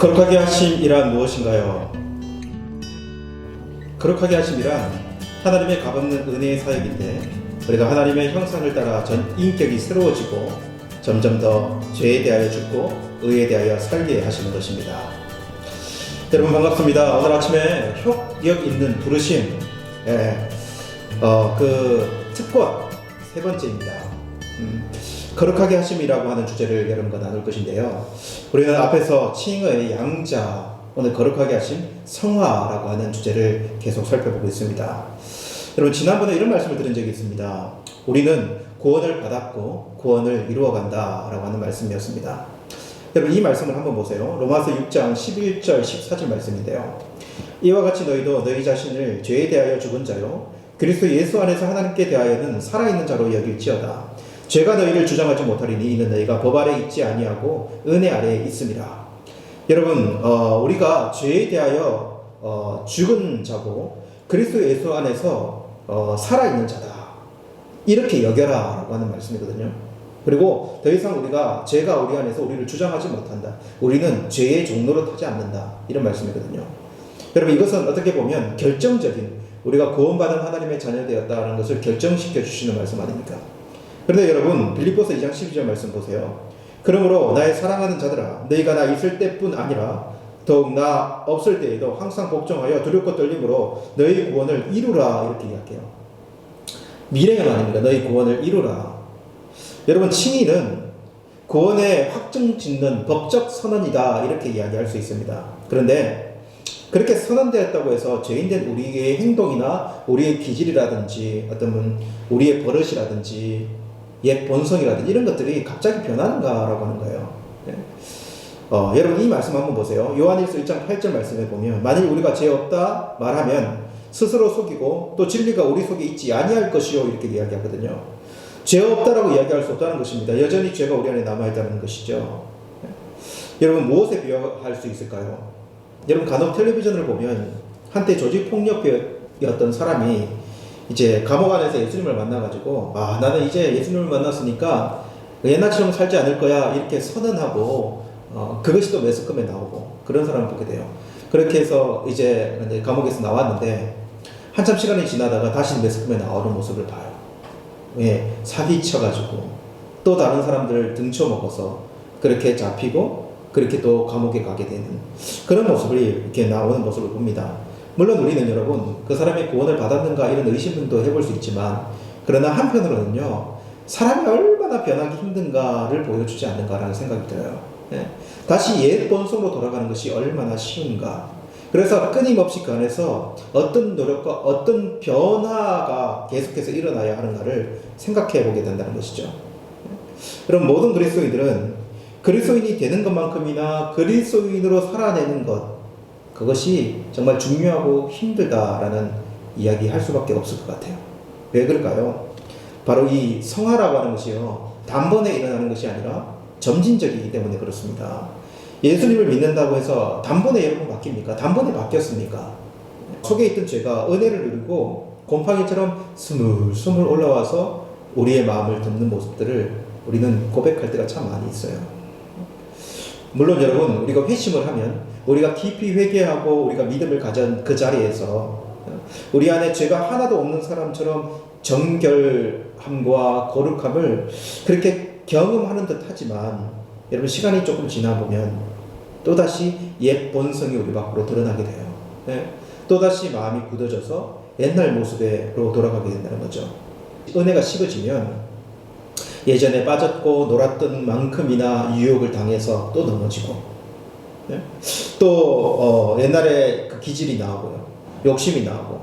거룩하게 하심이란 무엇인가요? 거룩하게 하심이란 하나님의 값없는 은혜의 사역인데 우리가 하나님의 형상을 따라 전 인격이 새로워지고 점점 더 죄에 대하여 죽고 의에 대하여 살게 하시는 것입니다. 여러분 반갑습니다. 오늘 아침에 효력 있는 부르심, 예, 어, 그 특권 세 번째입니다. 음, 거룩하게 하심이라고 하는 주제를 여러분과 나눌 것인데요. 우리는 앞에서 칭의 양자, 오늘 거룩하게 하심 성화라고 하는 주제를 계속 살펴보고 있습니다. 여러분 지난번에 이런 말씀을 드린 적이 있습니다. 우리는 구원을 받았고 구원을 이루어간다 라고 하는 말씀이었습니다. 여러분 이 말씀을 한번 보세요. 로마서 6장 11절 14절 말씀인데요. 이와 같이 너희도 너희 자신을 죄에 대하여 죽은 자요 그리스도 예수 안에서 하나님께 대하여는 살아있는 자로 여길지어다. 죄가 너희를 주장하지 못하리니 이는 너희가 법 아래 있지 아니하고 은혜 아래에 있음이라. 여러분 어, 우리가 죄에 대하여 어, 죽은 자고 그리스도 예수 안에서 어, 살아있는 자다. 이렇게 여겨라라고 하는 말씀이거든요. 그리고 더 이상 우리가 죄가 우리 안에서 우리를 주장하지 못한다. 우리는 죄의 종로로 타지 않는다. 이런 말씀이거든요. 여러분 이것은 어떻게 보면 결정적인 우리가 구원받은 하나님의 자녀 되었다는 것을 결정시켜 주시는 말씀 아닙니까? 그런데 여러분 빌립보서 2장 12절 말씀 보세요. 그러므로 나의 사랑하는 자들아 너희가 나 있을 때뿐 아니라 더욱 나 없을 때에도 항상 복종하여 두렵고 떨림으로 너희 구원을 이루라 이렇게 이야기해요. 미래형 아닙니까? 너희 구원을 이루라. 여러분 칭의는 구원의 확증 짓는 법적 선언이다 이렇게 이야기할 수 있습니다. 그런데 그렇게 선언되었다고 해서 죄인된 우리의 행동이나 우리의 기질이라든지 어떤 우리의 버릇이라든지 옛 본성이라든지 이런 것들이 갑자기 변하는가라고 하는 거예요. 네. 어, 여러분 이 말씀 한번 보세요. 요한일서 1장 8절 말씀에 보면 만일 우리가 죄 없다 말하면 스스로 속이고 또 진리가 우리 속에 있지 아니할 것이요 이렇게 이야기하거든요. 죄 없다라고 이야기할 수 없다는 것입니다. 여전히 죄가 우리 안에 남아 있다는 것이죠. 네. 여러분 무엇에 비유할 수 있을까요? 여러분 간혹 텔레비전을 보면 한때 조직 폭력배였던 사람이 이제 감옥 안에서 예수님을 만나가지고 아 나는 이제 예수님을 만났으니까 옛날처럼 살지 않을 거야 이렇게 선언하고 어, 그것이 또 매스컴에 나오고 그런 사람을 보게 돼요. 그렇게 해서 이제 감옥에서 나왔는데 한참 시간이 지나다가 다시 매스컴에 나오는 모습을 봐요. 예, 사기쳐가지고 또 다른 사람들을 등쳐먹어서 그렇게 잡히고 그렇게 또 감옥에 가게 되는 그런 모습을 이렇게 나오는 모습을 봅니다. 물론 우리는 여러분 그 사람이 구원을 받았는가 이런 의심도 해볼 수 있지만 그러나 한편으로는요 사람이 얼마나 변하기 힘든가를 보여주지 않는가라는 생각이 들어요. 예? 다시 옛 본성으로 돌아가는 것이 얼마나 쉬운가. 그래서 끊임없이 그 안에서 어떤 노력과 어떤 변화가 계속해서 일어나야 하는가를 생각해 보게 된다는 것이죠. 그럼 모든 그리스도인들은 그리스도인이 되는 것만큼이나 그리스도인으로 살아내는 것 그것이 정말 중요하고 힘들다라는 이야기 할 수밖에 없을 것 같아요. 왜 그럴까요? 바로 이 성화라고 하는 것이요 단번에 일어나는 것이 아니라 점진적이기 때문에 그렇습니다. 예수님을 믿는다고 해서 단번에 여러분 바뀝니까? 단번에 바뀌었습니까? 속에 있던 죄가 은혜를 누리고 곰팡이처럼 스물스물 올라와서 우리의 마음을 덮는 모습들을 우리는 고백할 때가 참 많이 있어요. 물론 여러분 우리가 회심을 하면 우리가 깊이 회개하고 우리가 믿음을 가진 그 자리에서 우리 안에 죄가 하나도 없는 사람처럼 정결함과 거룩함을 그렇게 경험하는 듯 하지만 여러분 시간이 조금 지나 보면 또다시 옛 본성이 우리 밖으로 드러나게 돼요. 네? 또다시 마음이 굳어져서 옛날 모습으로 돌아가게 된다는 거죠. 은혜가 식어지면 예전에 빠졌고 놀았던 만큼이나 유혹을 당해서 또 넘어지고. 네? 또 어, 옛날에 그 기질이 나오고요. 욕심이 나오고.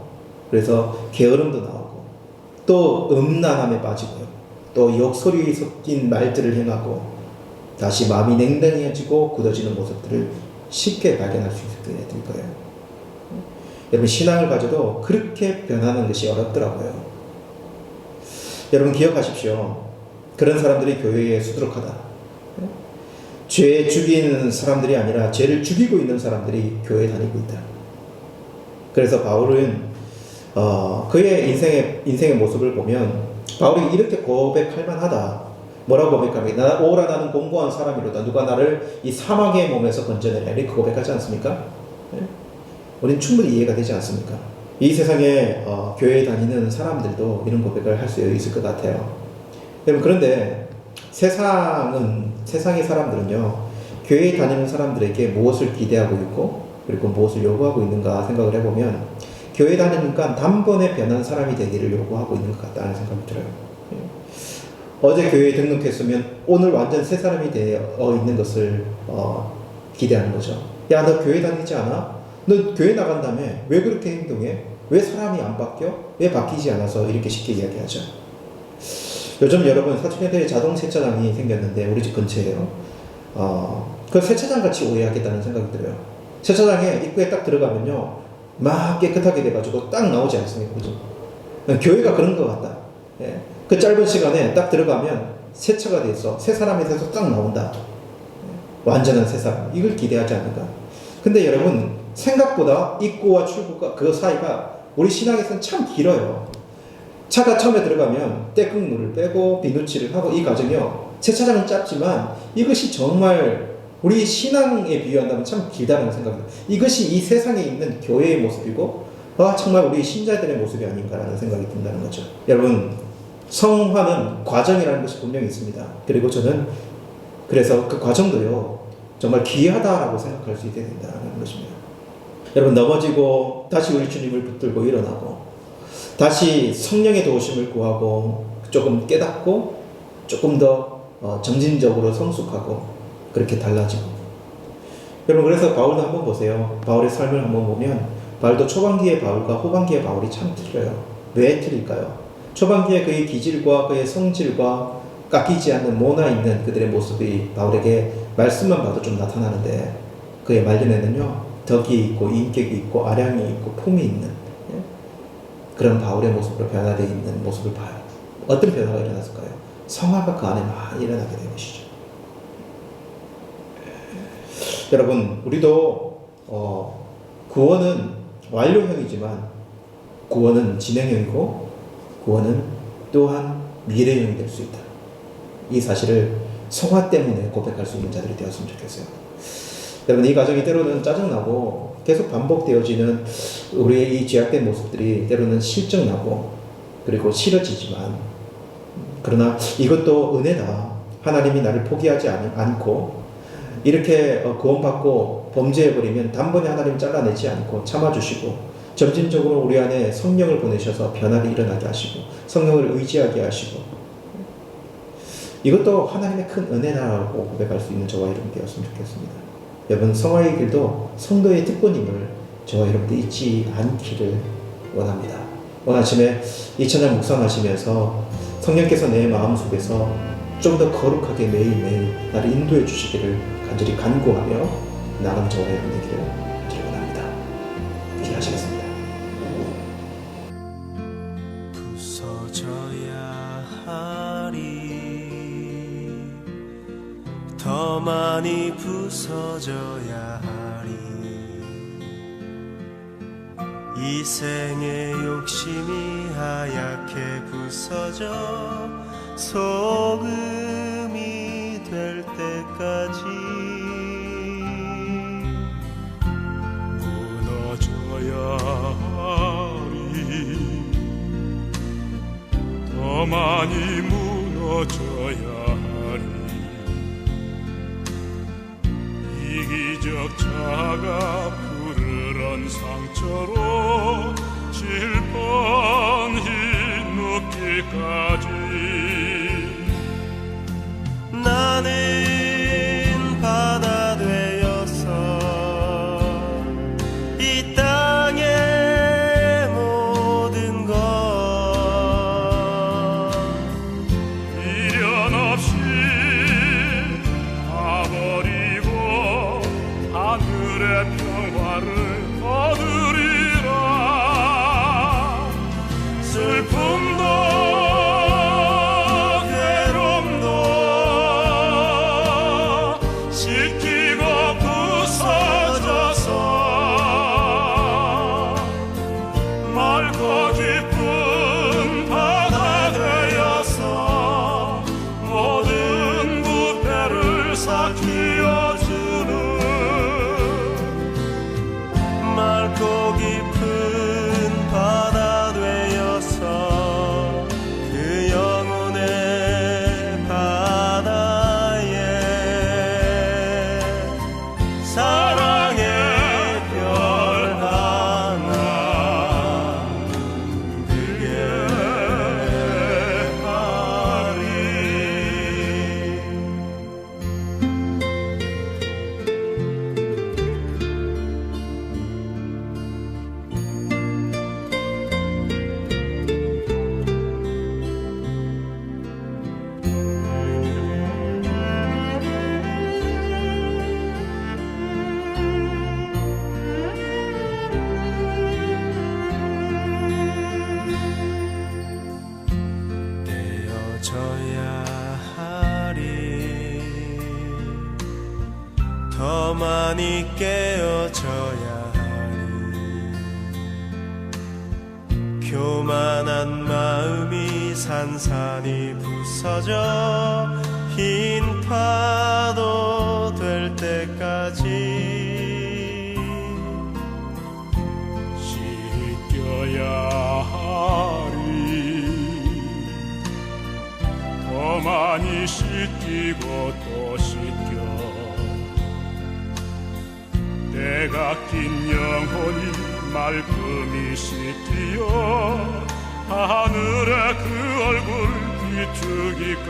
그래서 게으름도 나오고. 또 음란함에 빠지고요. 또 욕소리 섞인 말들을 행하고 다시 마음이 냉랭해지고 굳어지는 모습들을 쉽게 발견할 수 있게 될 거예요. 여러분 신앙을 가져도 그렇게 변하는 것이 어렵더라고요. 여러분 기억하십시오 그런 사람들이 교회에 수두룩하다. 죄 죽이는 사람들이 아니라 죄를 죽이고 있는 사람들이 교회에 다니고 있다. 그래서 바울은 어, 그의 인생의 인생의 모습을 보면 바울이 이렇게 고백할 만하다. 뭐라고 고백합니까? 나 오라 나는 공고한 사람이로다. 누가 나를 이 사막의 몸에서 건져내라. 이렇게 고백하지 않습니까? 예? 우리는 충분히 이해가 되지 않습니까? 이 세상에 어, 교회에 다니는 사람들도 이런 고백을 할 수 있을 것 같아요. 여러분 그런데 세상은 세상의 사람들은요 교회에 다니는 사람들에게 무엇을 기대하고 있고 그리고 무엇을 요구하고 있는가 생각을 해보면 교회 다니니까 단번에 변한 사람이 되기를 요구하고 있는 것 같다는 생각이 들어요. 예. 어제 교회에 등록했으면 오늘 완전 새 사람이 되어 있는 것을 어, 기대하는 거죠. 야, 너 교회 다니지 않아? 너 교회 나간 다음에 왜 그렇게 행동해? 왜 사람이 안 바뀌어? 왜 바뀌지 않아서 이렇게 쉽게 이야기하죠. 요즘 여러분 사춘기에 자동 세차장이 생겼는데 우리 집 근처에요. 어, 그 세차장 같이 오해하겠다는 생각이 들어요. 세차장에 입구에 딱 들어가면요, 막 깨끗하게 돼가지고 딱 나오지 않습니까? 그죠? 교회가 그런 것 같다. 예. 그 짧은 시간에 딱 들어가면 세차가 돼서 새 사람이 돼서 딱 나온다. 예. 완전한 새 사람. 이걸 기대하지 않는가. 근데 여러분, 생각보다 입구와 출구가 그 사이가 우리 신앙에서는 참 길어요. 차가 처음에 들어가면 떼국물을 빼고 비누칠을 하고 이 과정이요. 세차장은 짧지만 이것이 정말 우리 신앙에 비유한다면 참 길다는 생각입니다. 이것이 이 세상에 있는 교회의 모습이고 아 정말 우리 신자들의 모습이 아닌가라는 생각이 든다는 거죠. 여러분 성화는 과정이라는 것이 분명히 있습니다. 그리고 저는 그래서 그 과정도요 정말 귀하다라고 생각할 수 있게 된다는 것입니다. 여러분 넘어지고 다시 우리 주님을 붙들고 일어나고 다시 성령의 도우심을 구하고 조금 깨닫고 조금 더 어, 정진적으로 성숙하고 그렇게 달라지고 여러분 그래서 바울도 한번 보세요 바울의 삶을 한번 보면 바울도 초반기의 바울과 후반기의 바울이 참 틀려요 왜 틀릴까요? 초반기에 그의 기질과 그의 성질과 깎이지 않는 모나 있는 그들의 모습이 바울에게 말씀만 봐도 좀 나타나는데 그의 말년에는요 덕이 있고 인격이 있고 아량이 있고 품이 있는 예? 그런 바울의 모습으로 변화되어 있는 모습을 봐요 어떤 변화가 일어났을까요? 성화가 그 안에 많이 일어나게 된 것이죠 여러분 우리도 어, 구원은 완료형이지만 구원은 진행형이고 구원은 또한 미래형이 될 수 있다. 이 사실을 성화 때문에 고백할 수 있는 자들이 되었으면 좋겠어요. 여러분 이 과정이 때로는 짜증나고 계속 반복되어지는 우리의 이 죄악된 모습들이 때로는 실증나고 그리고 싫어지지만 그러나 이것도 은혜다. 하나님이 나를 포기하지 않고 이렇게 어, 구원받고 범죄해버리면 단번에 하나님 잘라내지 않고 참아주시고 점진적으로 우리 안에 성령을 보내셔서 변화가 일어나게 하시고 성령을 의지하게 하시고 이것도 하나님의 큰 은혜라고 고백할 수 있는 저와 여러분 되었으면 좋겠습니다. 여러분 성화의 길도 성도의 특권임을 저와 여러분들 잊지 않기를 원합니다. 오늘 아침에 이천장 묵상하시면서 성령께서 내 마음속에서 좀 더 거룩하게 매일매일 나를 인도해 주시기를 간절히 간구하며 나간 저와 여러분 되기를 간절히 원합니다. 기도하시겠습니다. 많이 부서져야 하리. 이 생의 욕심이 하얗게 부서져 소금이 될 때까지 무너져야 하리. 더 많이 무너져야 이기적 자가 푸르런 상처로 질펀히 눕기까지 만이 깨어져야 하리. 교만한 마음이 산산이 부서져 흰 파도 말끔히 씻기어 하늘에 그 얼굴 비추기까